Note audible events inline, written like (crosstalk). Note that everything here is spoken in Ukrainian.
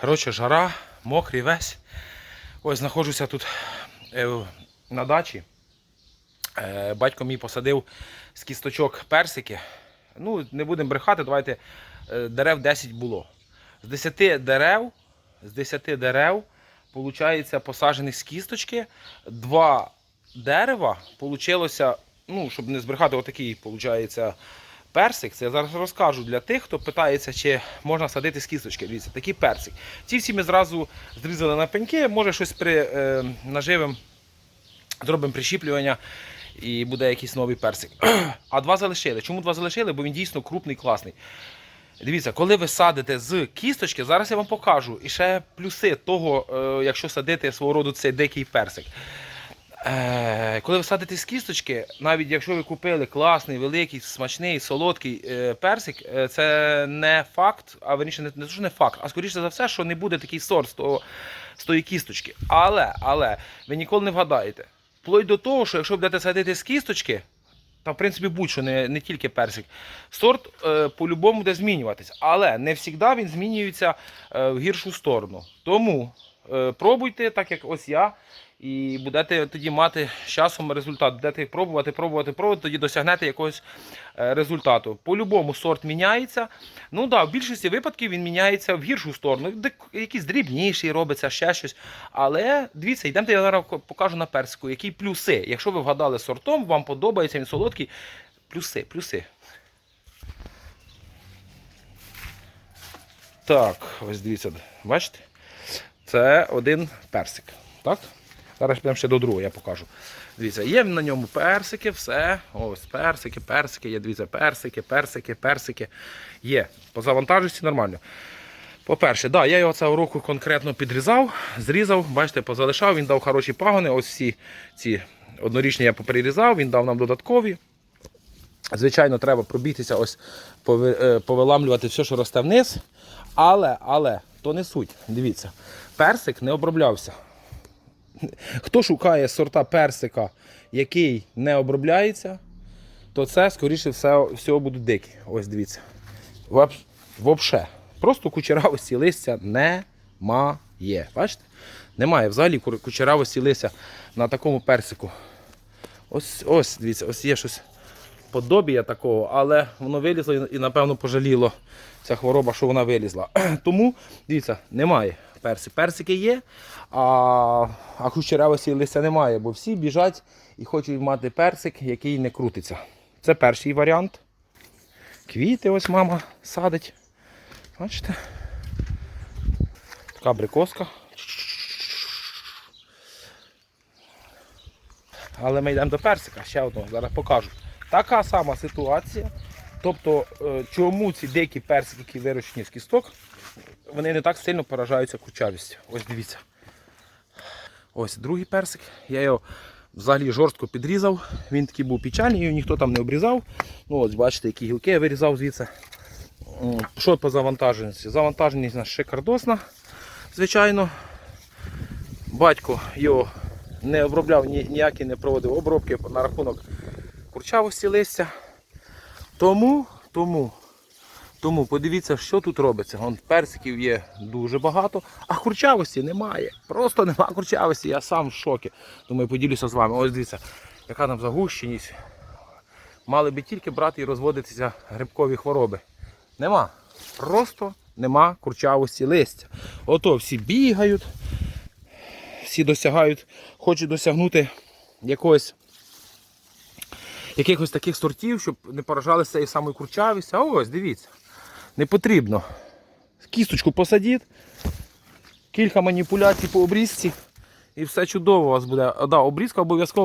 Коротше, жара, мокрий весь. Ось знаходжуся тут е, на дачі. Е, батько мій посадив з кісточок персики. Ну, не будемо брехати, давайте е, дерев 10 було. З 10 дерев, з 10 дерев, виходить, посаджених з кісточки. Два дерева получилося, ну, щоб не збрехати, отакий, виходить, персик. Це я зараз розкажу для тих, хто питається, чи можна садити з кісточки. Дивіться, такий персик. Ці всі ми зразу зрізали на пеньки, може щось при е, наживим зробимо прищіплювання і буде якийсь новий персик. (clears throat) А два залишили. Чому два залишили? Бо він дійсно крупний, класний. Дивіться, коли ви садите з кісточки, зараз я вам покажу. І ще плюси того, е, якщо садити свого роду цей дикий персик. Е, коли ви садите з кісточки, навіть якщо ви купили класний, великий, смачний, солодкий е, персик, е, це не факт, а верніше не, не те, що не факт, а скоріше за все, що не буде такий сорт з, того, з тої кісточки. Але, але ви ніколи не вгадаєте. Вплоть до того, що якщо будете садити з кісточки, та в принципі будь-що, не, не тільки персик, сорт е, по-любому буде змінюватися. Але не завжди він змінюється е, в гіршу сторону. Тому е, пробуйте, так як ось я, і будете тоді мати з часом результат. Будете пробувати, пробувати, пробувати, тоді досягнете якогось е, результату. По-любому сорт міняється. Ну да, в більшості випадків він міняється в гіршу сторону. Де якийсь дрібніший робиться, ще щось. Але дивіться, йдемте, я зараз покажу на персику, які плюси. Якщо ви вгадали сортом, вам подобається, він солодкий. Плюси, плюси. Так, ось дивіться, бачите? Це один персик. Так? Зараз підемо ще до другого, я покажу. Дивіться, є на ньому персики, все. Ось персики, персики, є дивіться, персики, персики, персики. Є. По завантажності нормально. По-перше, да, я його цього року конкретно підрізав, зрізав, бачите, позалишав, він дав хороші пагони. Ось всі ці однорічні я поприрізав, він дав нам додаткові. Звичайно, треба пробігтися, ось е, повиламлювати все, що росте вниз. Але, але, то не суть. Дивіться, персик не оброблявся. Хто шукає сорта персика, який не обробляється, то це, скоріше все, всього будуть дикі. Ось дивіться. Вообще. Просто кучеравості листя немає. Бачите? Немає взагалі кучеравості листя на такому персику. Ось, ось, дивіться, ось є щось подобія такого, але воно вилізло і, напевно, пожаліло ця хвороба, що вона вилізла. (clears throat) Тому, дивіться, немає персик. Персики є, а, а кучерявості листя немає, бо всі біжать і хочуть мати персик, який не крутиться. Це перший варіант. Квіти ось мама садить. Бачите? Така абрикоска. Але ми йдемо до персика, ще одного, зараз покажу. Така сама ситуація. Тобто, е, чому ці дикі персики, які вирощені з кісток, вони не так сильно поражаються кучавістю. Ось дивіться. Ось другий персик. Я його взагалі жорстко підрізав. Він такий був печальний, його ніхто там не обрізав. Ну ось бачите, які гілки я вирізав звідси. Що по завантаженості? Завантаженість нас шикардосна, звичайно. Батько його не обробляв, ні- ніякі не проводив обробки на рахунок курчавості листя. Тому, тому, тому подивіться, що тут робиться. Вон персиків є дуже багато, а курчавості немає. Просто немає курчавості. Я сам в шокі. Думаю, поділюся з вами. Ось дивіться, яка там загущеність. Мали би тільки брати і розводитися грибкові хвороби. Нема. Просто нема курчавості листя. Ото всі бігають, всі досягають, хочуть досягнути якогось якихось таких сортів, щоб не поражалися цією самою курчавістю. А ось, дивіться, не потрібно. Кісточку посадіть, кілька маніпуляцій по обрізці і все чудово у вас буде. Да, обрізка обов'язково.